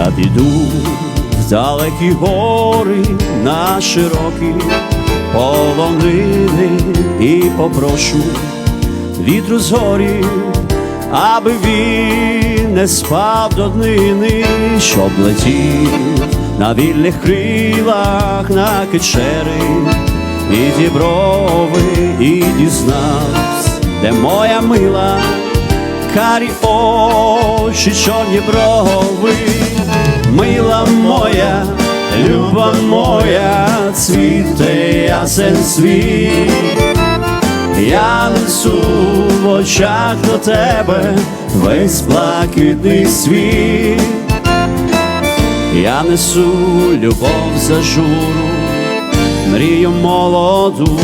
Я піду в далекі гори на широкі полонини і попрошу вітру згорі, аби він не спав до днини, щоб летів на вільних крилах на кичери і діброви, і дізнавсь, де моя мила, карі очі, чорні брови, моя, люба моя, цвіте ясен світ. Я несу в очах до тебе весь блакитний світ, я несу любов за журу, мрію молоду,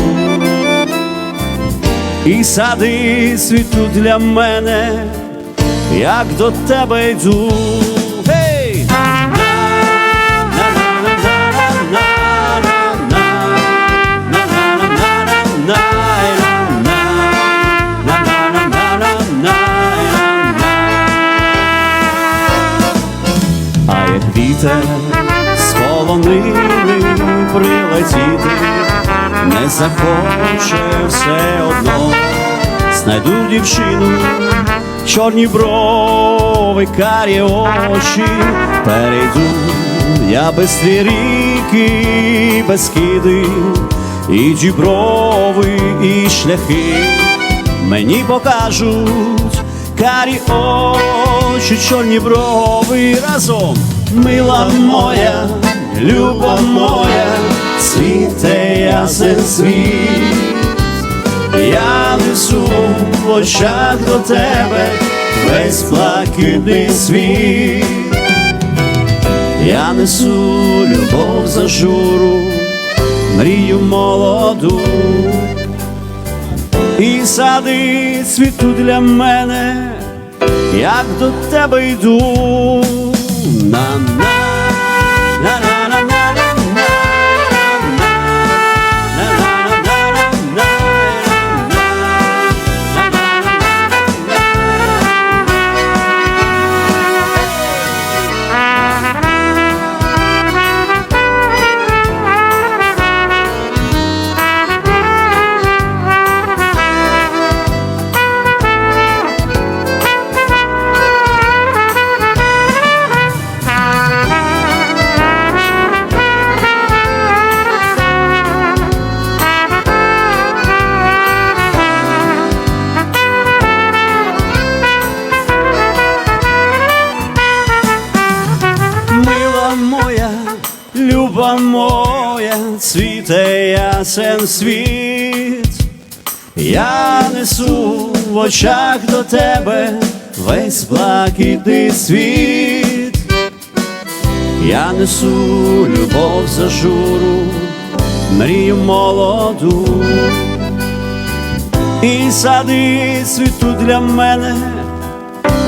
і сади світу для мене, як до тебе йду. Вітер з прилетіти, не захоче все одно, знайду дівчину, чорні брови, карі очі, перейду я без ріки, без киди, і діброви, і шляхи. Мені покажуть карі очі, чорні брови разом, мила моя, люба моя, світе ясен світ. Я несу в очах до тебе весь блакитний світ. Я несу любов за журу, мрію молоду, і сади цвіту для мене, як до тебе йду. ¡No! Люба моя, цвіте ясен світ. Я несу в очах до тебе весь блакитний світ. Я несу любов за журу, мрію молоду, і сади цвіту для мене,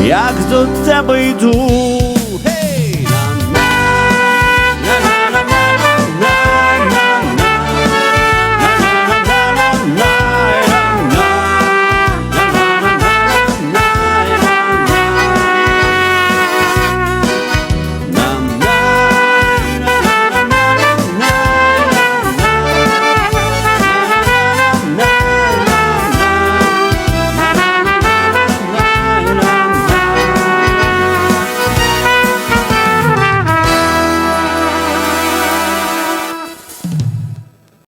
як до тебе йду.